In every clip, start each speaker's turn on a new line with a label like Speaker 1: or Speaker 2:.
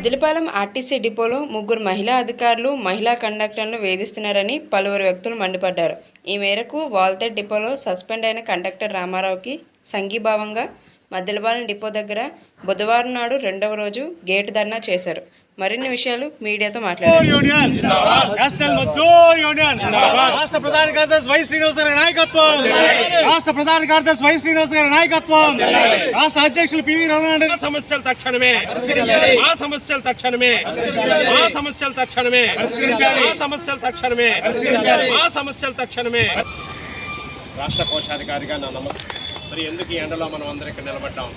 Speaker 1: Maddilapalem RTC డిపోలో ముగ్గురు మహిళా అధికారులు మహిళా కండక్టర్లను వేధిస్తున్నారని పలువురు వ్యక్తులు మండిపడ్డారు. ఈ మేరకు వాల్తెడ్ డిపోలో సస్పెండ్ అయిన కండక్టర్ రామారావుకి సంఘీభావంగా మద్దిలపాలెం డిపో దగ్గర బుధవారం నాడు రెండవ రోజు గేటు ధర్నా చేశారు. మరిన్ని విషయాలు మీడియాతో మాట్లాడారు
Speaker 2: యూనియన్. National Mazdoor union. రాష్ట్ర ప్రధాన కార్యదర్శి వై శ్రీనివాస్ గారి నాయకత్వం. రాష్ట్ర ప్రధాన కార్యదర్శి వై శ్రీనివాస్ గారి నాయకత్వం. రాష్ట్ర అధ్యక్షులు పివి రమణ
Speaker 3: సమస్యలు తక్షణమే. మా సమస్యలు తక్షణమే. మా సమస్యలు తక్షణమే. మా సమస్యలు తక్షణమే. మా సమస్యలు తక్షణమే. రాష్ట్ర కోశాధికారిగా నా నమ్మకం. మరి ఎందుకు ఈ ఎండలో మనం అందరం ఇక్కడ నిలబడ్డాం?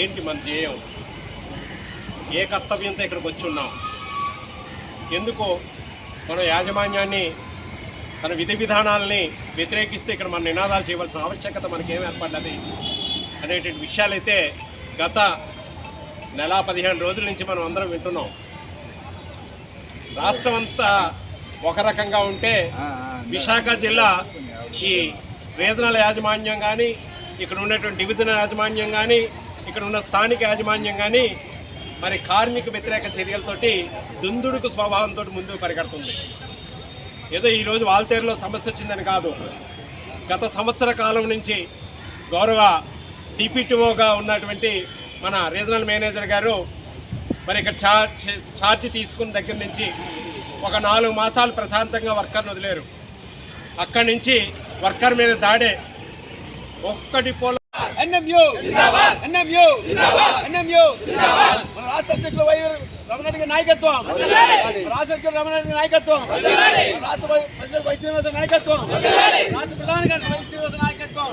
Speaker 3: ఏంటి మన ధ్యేయం? ఏ కర్తవ్యంతో ఇక్కడికి వచ్చి ఉన్నాం? ఎందుకు మన యాజమాన్యాన్ని తన విధి విధానాలని వ్యతిరేకిస్తే ఇక్కడ మన నినాదాలు చేయవలసిన ఆవశ్యకత మనకేం ఏర్పడ్డది అనేటువంటి విషయాలైతే గత నెల పదిహేను రోజుల నుంచి మనం అందరం వింటున్నాం. రాష్ట్రం అంతా ఒక రకంగా ఉంటే విశాఖ జిల్లా ఈ రీజనల్ యాజమాన్యం కానీ ఇక్కడ ఉన్నటువంటి డివిజనల్ యాజమాన్యం కానీ ఇక్కడ ఉన్న స్థానిక యాజమాన్యం కానీ మరి కార్మిక వ్యతిరేక చర్యలతోటి దుందుడుకు స్వభావంతో ముందుకు పరిగెడుతుంది. ఏదో ఈరోజు వాల్తేరులో సమస్య వచ్చిందని కాదు. గత సంవత్సర కాలం నుంచి గౌరవ డిపిటిఓగా ఉన్నటువంటి మన రీజనల్ మేనేజర్ గారు మరి ఇక్కడ చార్జ్ ఛార్జ్ తీసుకున్న దగ్గర నుంచి ఒక నాలుగు మాసాలు ప్రశాంతంగా వర్కర్ను వదిలేరు. అక్కడి నుంచి వర్కర్ మీద దాడే ఒక్క డిపోలో
Speaker 4: ఎన్ఎంయు. ఎన్ఎంయు. ఎన్ఎంయు. మన రాష్ట్ర అధ్యక్షులు వై రమణారెడ్డి నాయకత్వం. రాష్ట్ర అధ్యక్షులు రమణారెడ్డి నాయకత్వం. రాష్ట్ర ప్రెసిడెంట్ వై శ్రీనివాస నాయకత్వం. రాష్ట్ర ప్రధాని గారి వై శ్రీనివాస నాయకత్వం.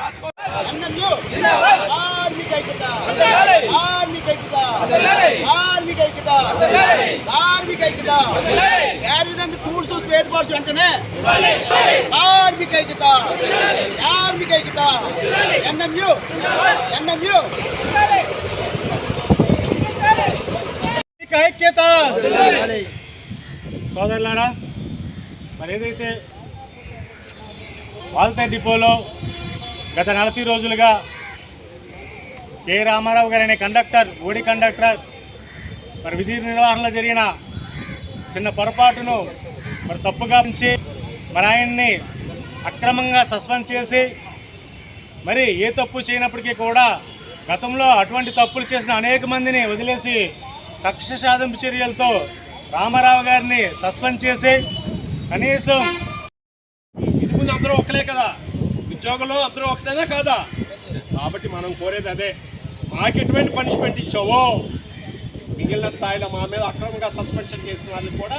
Speaker 4: రాష్ట్ర ఎన్ఎంయు కార్మిక ఐక్యత. కార్మిక ఐక్యత. క్యారీనందు టూల్స్ స్పేర్ పార్ట్స్ వెంటనే కార్మిక ఐక్యత. కార్మిక ఐక్యత. NMU NMU.
Speaker 2: ఐక్యత. సోదరులారా మరి ఏదైతే వాల్తే డిపోలో గత నలభై రోజులుగా కె రామారావు గారు అనే కండక్టర్ ఓడి కండక్టర్ మరి విధి నిర్వహణలో జరిగిన చిన్న పొరపాటును మరి తప్పుగా ఉంచి మరి ఆయన్ని అక్రమంగా సస్పెండ్ చేసి మరి ఏ తప్పు చేయనప్పటికీ కూడా గతంలో అటువంటి తప్పులు చేసిన అనేక మందిని వదిలేసి కక్ష సాధింపు చర్యలతో రామారావు గారిని సస్పెండ్ చేసి కనీసం
Speaker 3: ఇది ముందు అందరూ ఒకలే కదా? ఉద్యోగంలో అందరూ ఒకటేనా కాదా? కాబట్టి మనం కోరేది అదే. మాకు ఎటువంటి పనిష్మెంట్ ఇచ్చావో? మిగిలిన స్థాయిలో మా మీద అక్రమంగా సస్పెన్షన్ చేసిన వాళ్ళకి కూడా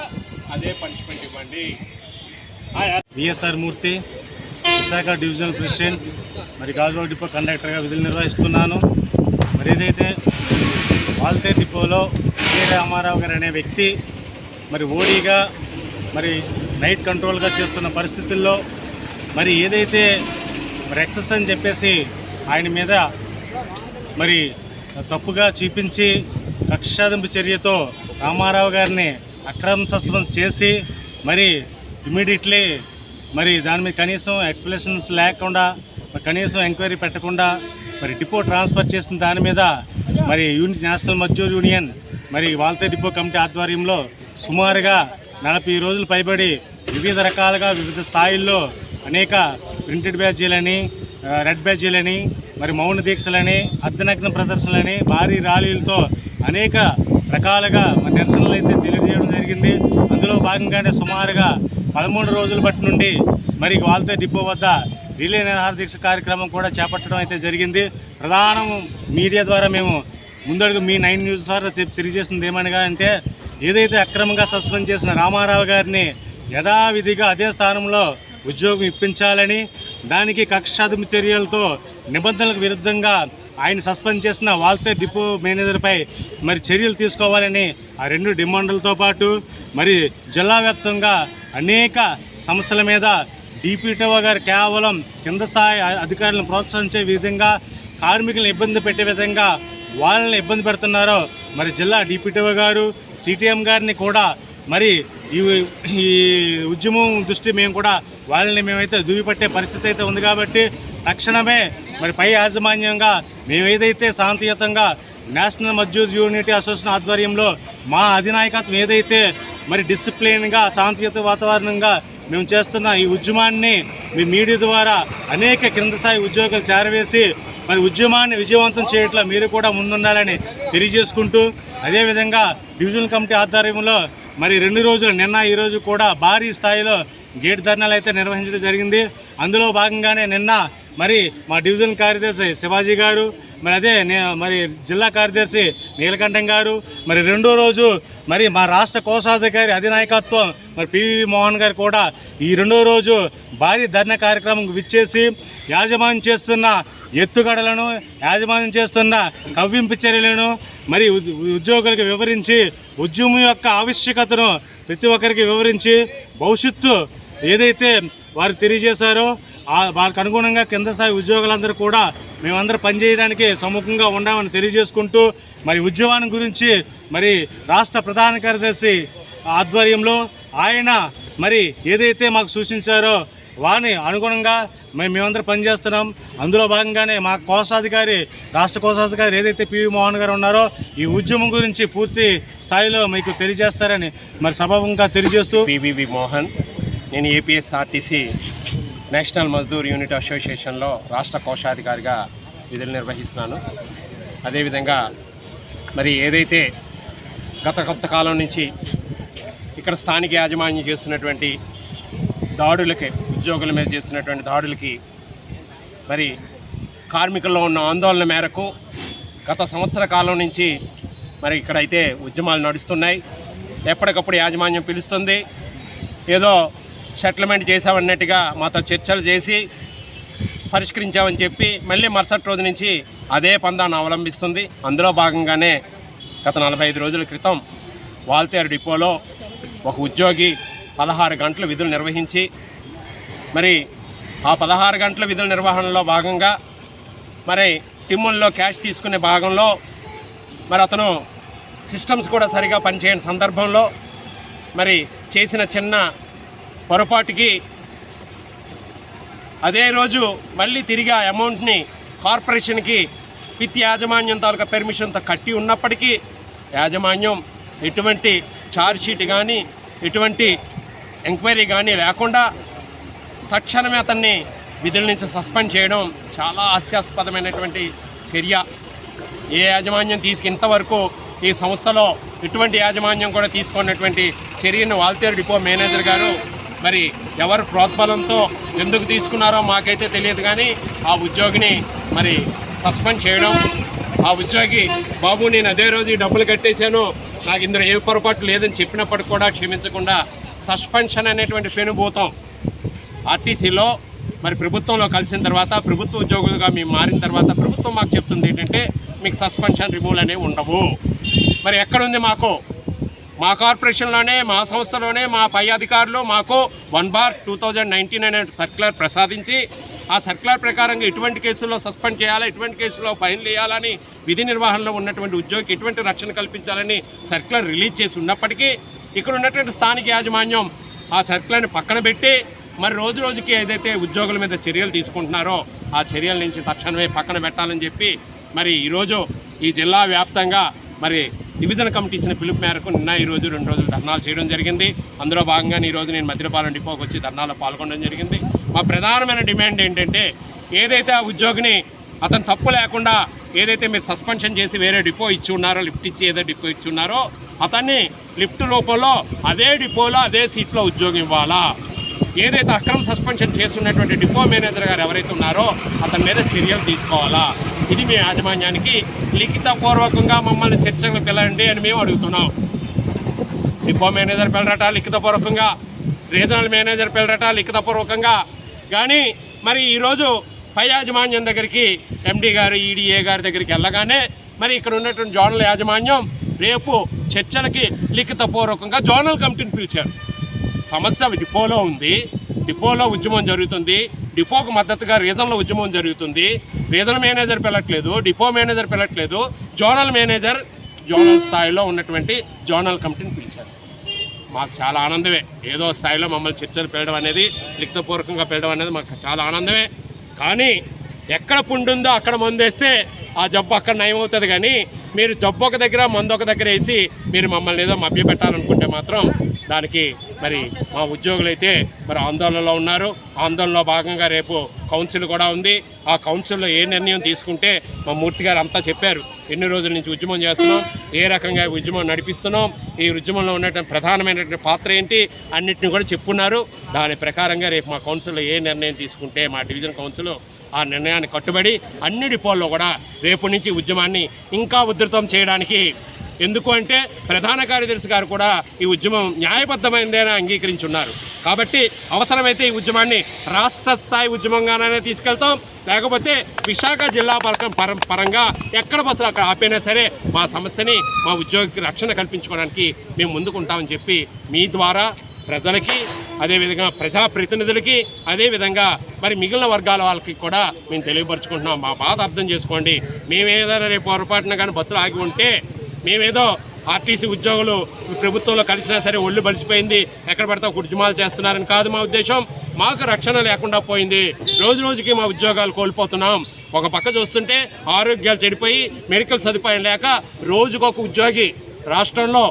Speaker 3: అదే పనిష్మెంట్ ఇవ్వండి.
Speaker 2: VSR Murthy Visakha divisional president మరి గాజువాడ డిపో కండక్టర్గా విధులు నిర్వహిస్తున్నాను. మరి ఏదైతే వాల్తే డిపోలో కె రామారావు గారు అనే వ్యక్తి మరి ఓడీగా మరి నైట్ కంట్రోల్గా చేస్తున్న పరిస్థితుల్లో మరి ఏదైతే మరి ఎక్సెస్ అని చెప్పేసి ఆయన మీద మరి తప్పుగా చూపించి కక్షాదింపు చర్యతో రామారావు గారిని అక్రమ సస్పెన్స్ చేసి మరి ఇమీడియట్లీ మరి దాని మీద కనీసం ఎక్స్ప్లెనేషన్స్ లేకుండా కనీసం ఎంక్వైరీ పెట్టకుండా మరి డిపో ట్రాన్స్ఫర్ చేసిన దాని మీద మరి యూని నేషనల్ మజ్దూర్ యూనియన్ మరి వాల్తే డిపో కమిటీ ఆధ్వర్యంలో సుమారుగా నలభై రోజులు పైబడి వివిధ రకాలుగా వివిధ స్థాయిల్లో అనేక ప్రింటెడ్ బ్యాచీలని రెడ్ బ్యాచీలని మరి మౌన దీక్షలని అర్ధనగ్న ప్రదర్శనలని భారీ ర్యాలీలతో అనేక రకాలుగా మన నిరసనలు అయితే తెలియజేయడం జరిగింది. అందులో భాగంగానే సుమారుగా పదమూడు రోజుల బట్టి నుండి మరి వాల్తే డిపో వద్ద రిలే నిరాహార దీక్ష కార్యక్రమం కూడా చేపట్టడం అయితే జరిగింది. ప్రధానం మీడియా ద్వారా మేము ముందడుగు మీ నైన్ న్యూస్ ద్వారా తెలియజేసింది ఏమనగా అంటే ఏదైతే అక్రమంగా సస్పెండ్ చేసిన రామారావు గారిని యథావిధిగా అదే స్థానంలో ఉద్యోగం ఇప్పించాలని దానికి కక్షాదింపు చర్యలతో నిబంధనలకు విరుద్ధంగా ఆయన సస్పెండ్ చేసిన వాల్తే డిపో మేనేజర్పై మరి చర్యలు తీసుకోవాలని ఆ రెండు డిమాండ్లతో పాటు మరి జిల్లా వ్యాప్తంగా అనేక సమస్యల మీద డిపిటిఓ గారు కేవలం కింద స్థాయి అధికారులను ప్రోత్సహించే విధంగా కార్మికులను ఇబ్బంది పెట్టే విధంగా వాళ్ళని ఇబ్బంది పెడుతున్నారో మరి జిల్లా డిపిటిఓ గారు సిటిఎం గారిని కూడా మరి ఈ ఈ ఉద్యమం దృష్టి మేము కూడా వాళ్ళని మేమైతే దువ్విపట్టే పరిస్థితి అయితే ఉంది కాబట్టి తక్షణమే మరి పై యాజమాన్యంగా మేము ఏదైతే శాంతియుతంగా నేషనల్ మజ్జూర్ యూనిటీ అసోసియేషన్ ఆధ్వర్యంలో మా అధినాయకత్వం ఏదైతే మరి డిసిప్లిన్గా శాంతియుత వాతావరణంగా మేము చేస్తున్న ఈ ఉద్యమాన్ని మీ మీడియా ద్వారా అనేక కింద స్థాయి ఉద్యోగులు చేరవేసి మరి ఉద్యమాన్ని విజయవంతం చేయట్లో మీరు కూడా ముందుండాలని తెలియజేసుకుంటూ అదేవిధంగా డివిజనల్ కమిటీ ఆధ్వర్యంలో మరి రెండు రోజులు నిన్న ఈ రోజు కూడా భారీ స్థాయిలో గేట్ ధర్నాలు అయితే నిర్వహించడం జరిగింది. అందులో భాగంగానే నిన్న మరి మా డివిజన్ కార్యదర్శి శివాజీ గారు మరి అదే నే- మరి జిల్లా కార్యదర్శి నీలకంఠం గారు మరి రెండో రోజు మరి మా రాష్ట్ర కోశాధికారి అధినాయకత్వం మరి పివి మోహన్ గారు కూడా ఈ రెండో రోజు భారీ ధర్నా కార్యక్రమం విచ్చేసి యాజమాన్యం చేస్తున్న ఎత్తుగడలను యాజమాన్యం చేస్తున్న కవ్వింపు చర్యలను మరి ఉద్- ఉద్యోగులకు వివరించి ఉద్యమం యొక్క ఆవశ్యకతను ప్రతి ఒక్కరికి వివరించి భవిష్యత్తు ఏదైతే వారు తెలియజేశారో వాళ్ళకు అనుగుణంగా కింద స్థాయి ఉద్యోగులందరూ కూడా మేమందరూ పనిచేయడానికి సముఖంగా ఉండామని తెలియజేసుకుంటూ మరి ఉద్యమాన్ని గురించి మరి రాష్ట్ర ప్రధాన కార్యదర్శి ఆధ్వర్యంలో ఆయన మరి ఏదైతే మాకు సూచించారో వాని అనుగుణంగా మేము మేమందరం పనిచేస్తున్నాం. అందులో భాగంగానే మా కోశాధికారి రాష్ట్ర కోశాధికారి ఏదైతే పివి మోహన్ గారు ఉన్నారో ఈ ఉద్యమం గురించి పూర్తి స్థాయిలో మీకు తెలియజేస్తారని మరి సభాముఖంగా తెలియజేస్తూ
Speaker 3: పివి మోహన్ నేను ఏపీఎస్ఆర్టీసీ నేషనల్ మజ్దూర్ యూనిట్ అసోసియేషన్లో రాష్ట్ర కోశాధికారిగా విధులు నిర్వహిస్తున్నాను. అదేవిధంగా మరి ఏదైతే గత కొంత కాలం నుంచి ఇక్కడ స్థానిక యాజమాన్యం చేస్తున్నటువంటి దాడులకి ఉద్యోగుల మీద చేస్తున్నటువంటి దాడులకి మరి కార్మికుల్లో ఉన్న ఆందోళన మేరకు గత సంవత్సర కాలం నుంచి మరి ఇక్కడైతే ఉద్యమాలు నడుస్తున్నాయి. ఎప్పటికప్పుడు యాజమాన్యం పిలుస్తుంది. ఏదో సెటిల్మెంట్ చేసామన్నట్టుగా మాతో చర్చలు చేసి పరిష్కరించామని చెప్పి మళ్ళీ మరుసటి రోజు నుంచి అదే పందాన్ని అవలంబిస్తుంది. అందులో భాగంగానే గత నలభై ఐదు రోజుల క్రితం వాల్తేరు డిపోలో ఒక ఉద్యోగి పదహారు గంటలు విధులు నిర్వహించి మరి ఆ పదహారు గంటల విధుల నిర్వహణలో భాగంగా మరి టిమ్ముల్లో క్యాష్ తీసుకునే భాగంలో మరి అతను సిస్టమ్స్ కూడా సరిగా పనిచేయని సందర్భంలో మరి చేసిన చిన్న పొరపాటుకి అదే రోజు మళ్ళీ తిరిగి ఆ అమౌంట్ని కార్పొరేషన్కి విత్ యాజమాన్యం తాలూకా పెర్మిషన్తో కట్టి ఉన్నప్పటికీ యాజమాన్యం ఎటువంటి ఛార్జ్షీట్ కానీ ఎటువంటి ఎంక్వైరీ కానీ లేకుండా తక్షణమే అతన్ని విధుల నుంచి సస్పెండ్ చేయడం చాలా హాస్యాస్పదమైనటువంటి చర్య. ఏ యాజమాన్యం తీసుకు ఇంతవరకు ఈ సంస్థలో ఎటువంటి యాజమాన్యం కూడా తీసుకున్నటువంటి చర్యను వాల్తేరు డిపో మేనేజర్ గారు మరి ఎవరు ప్రోత్బలంతో ఎందుకు తీసుకున్నారో మాకైతే తెలియదు కానీ ఆ ఉద్యోగిని మరి సస్పెండ్ చేయడం ఆ ఉద్యోగి బాబు నేను అదే రోజు ఈ డబ్బులు కట్టేశాను నాకు ఇందులో ఏ పొరపాటు లేదని చెప్పినప్పటికి కూడా క్షమించకుండా సస్పెన్షన్ అనేటువంటి పెనుభూతం ఆర్టీసీలో మరి ప్రభుత్వంలో కలిసిన తర్వాత ప్రభుత్వ ఉద్యోగులుగా మేము మారిన తర్వాత ప్రభుత్వం మాకు చెప్తుంది ఏంటంటే మీకు సస్పెన్షన్ రిమూవల్ అనేవి ఉండవు. మరి ఎక్కడుంది మాకు? మా కార్పొరేషన్లోనే మా సంస్థలోనే మా పై అధికారులు మాకు one bar two thousand nineteen అనే సర్క్యులర్ ప్రసాదించి ఆ సర్క్యులర్ ప్రకారంగా ఎటువంటి కేసుల్లో సస్పెండ్ చేయాలా ఎటువంటి కేసుల్లో ఫైన్లు వేయాలని విధి నిర్వహణలో ఉన్నటువంటి ఉద్యోగికి ఎటువంటి రక్షణ కల్పించాలని సర్క్యులర్ రిలీజ్ చేసి ఉన్నప్పటికీ ఇక్కడ ఉన్నటువంటి స్థానిక యాజమాన్యం ఆ సర్క్యులర్ని పక్కన పెట్టి మరి రోజు రోజుకి ఏదైతే ఉద్యోగుల మీద చర్యలు తీసుకుంటున్నారో ఆ చర్యల నుంచి తక్షణమే పక్కన పెట్టాలని చెప్పి మరి ఈరోజు ఈ జిల్లా వ్యాప్తంగా మరి డివిజన్ కమిటీ ఇచ్చిన పిలుపు మేరకు నిన్న ఈరోజు రెండు రోజులు ధర్నాలు చేయడం జరిగింది. అందులో భాగంగా ఈ రోజు నేను మధ్యపాలెం డిపోకి వచ్చి ధర్నాలో పాల్గొనడం జరిగింది. మా ప్రధానమైన డిమాండ్ ఏంటంటే ఏదైతే ఆ ఉద్యోగిని అతను తప్పు లేకుండా ఏదైతే మీరు సస్పెన్షన్ చేసి వేరే డిపో ఇచ్చి ఉన్నారో లిఫ్ట్ ఇచ్చి ఏదో డిపో ఇచ్చి ఉన్నారో అతన్ని లిఫ్ట్ రూపంలో అదే డిపోలో అదే సీట్లో ఉద్యోగం ఇవ్వాలా? ఏదైతే అక్రమ సస్పెన్షన్ చేస్తున్నటువంటి డిపో మేనేజర్ గారు ఎవరైతే ఉన్నారో అతని మీద చర్యలు తీసుకోవాలా? ఇది మీ యాజమాన్యానికి లిఖితపూర్వకంగా మమ్మల్ని చర్చలకు పిలండి అని మేము అడుగుతున్నాం. డిపో మేనేజర్ పిల్లరట లిఖితపూర్వకంగా. రీజనల్ మేనేజర్ పిల్లరట లిఖితపూర్వకంగా. కానీ మరి ఈరోజు పై యాజమాన్యం దగ్గరికి ఎండీ గారు ఈడీఏ గారి దగ్గరికి వెళ్ళగానే మరి ఇక్కడ ఉన్నటువంటి జోనల్ యాజమాన్యం రేపు చర్చలకి లిఖితపూర్వకంగా జోనల్ కమిటీని పిలిచారు. సమస్య డిపోలో ఉంది. డిపోలో ఉద్యమం జరుగుతుంది. డిపోకు మద్దతుగా రీజన్లో ఉద్యమం జరుగుతుంది. రీజనల్ మేనేజర్ పిలట్లేదు డిపో మేనేజర్ పిలట్లేదు జోనల్ మేనేజర్ జోనల్ స్థాయిలో ఉన్నటువంటి జోనల్ కమిటీని పిలిచారు. మాకు చాలా ఆనందమే. ఏదో స్థాయిలో మమ్మల్ని చర్చలు పెళ్ళడం అనేది లిఖితపూర్వకంగా పిలవడం అనేది మాకు చాలా ఆనందమే. కానీ ఎక్కడ పుండు ఉందో అక్కడ మందేస్తే ఆ జబ్బు అక్కడ నయమవుతుంది కానీ మీరు జబ్బు ఒక దగ్గర మందు ఒక దగ్గర వేసి మీరు మమ్మల్ని ఏదో మభ్యపెట్టాలనుకుంటే మాత్రం దానికి మరి మా ఉద్యోగులైతే మరి ఆందోళనలో ఉన్నారు. ఆందోళనలో భాగంగా రేపు కౌన్సిల్ కూడా ఉంది. ఆ కౌన్సిల్లో ఏ నిర్ణయం తీసుకుంటే మా మూర్తి గారు అంతా చెప్పారు. ఎన్ని రోజుల నుంచి ఉద్యమం చేస్తున్నాం ఏ రకంగా ఉద్యమం నడిపిస్తున్నాం ఈ ఉద్యమంలో ఉన్నటువంటి ప్రధానమైనటువంటి పాత్ర ఏంటి అన్నిటిని కూడా చెప్పున్నారు. దాని ప్రకారంగా రేపు మా కౌన్సిల్లో ఏ నిర్ణయం తీసుకుంటే మా డివిజన్ కౌన్సిల్ ఆ నిర్ణయాన్ని కట్టుబడి అన్ని డిపోల్లో కూడా రేపు నుంచి ఉద్యమాన్ని ఇంకా ఉధృతం చేయడానికి ఎందుకు అంటే ప్రధాన కార్యదర్శి గారు కూడా ఈ ఉద్యమం న్యాయబద్ధమైందేనా అంగీకరించి ఉన్నారు కాబట్టి అవసరమైతే ఈ ఉద్యమాన్ని రాష్ట్ర స్థాయి ఉద్యమంగానే తీసుకెళ్తాం. లేకపోతే విశాఖ జిల్లా పరకం పరం పరంగా ఎక్కడ బస్సులు అక్కడ ఆపైనా సరే మా సమస్యని మా ఉద్యోగికి రక్షణ కల్పించుకోవడానికి మేము ముందుకుంటామని చెప్పి మీ ద్వారా ప్రజలకి అదేవిధంగా ప్రజాప్రతినిధులకి అదేవిధంగా మరి మిగిలిన వర్గాల వాళ్ళకి కూడా మేము తెలియపరుచుకుంటున్నాం. మా బాధ అర్థం చేసుకోండి. మేమేదైనా రేపు పొరపాటున కానీ బస్సులు ఆగి ఉంటే మేమేదో ఆర్టీసీ ఉద్యోగులు ప్రభుత్వంలో కలిసినా సరే ఒళ్ళు బలిసిపోయింది ఎక్కడ పడితే కుర్జుమాలు ఉద్యమాలు చేస్తున్నారని కాదు మా ఉద్దేశం. మాకు రక్షణ లేకుండా పోయింది. రోజు రోజుకి మా ఉద్యోగాలు కోల్పోతున్నాం. ఒక పక్క చూస్తుంటే ఆరోగ్యాలు చెడిపోయి మెడికల్ సదుపాయం లేక రోజుకొక ఉద్యోగి రాష్ట్రంలో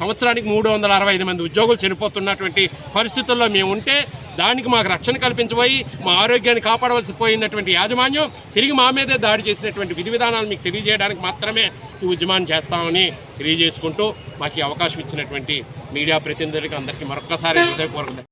Speaker 3: సంవత్సరానికి మూడు వందల అరవై ఐదు మంది ఉద్యోగులు చనిపోతున్నటువంటి పరిస్థితుల్లో మేము ఉంటే దానికి మాకు రక్షణ కల్పించబోయి మా ఆరోగ్యాన్ని కాపాడవలసి పోయినటువంటి యాజమాన్యం తిరిగి మా మీదే దాడి చేసినటువంటి విధి విధానాలు మీకు తెలియజేయడానికి మాత్రమే ఈ ఉద్యమాన్ని చేస్తామని తెలియజేసుకుంటూ మాకు అవకాశం ఇచ్చినటువంటి మీడియా ప్రతినిధులకు అందరికీ మరొక్కసారి హృదయపూర్వక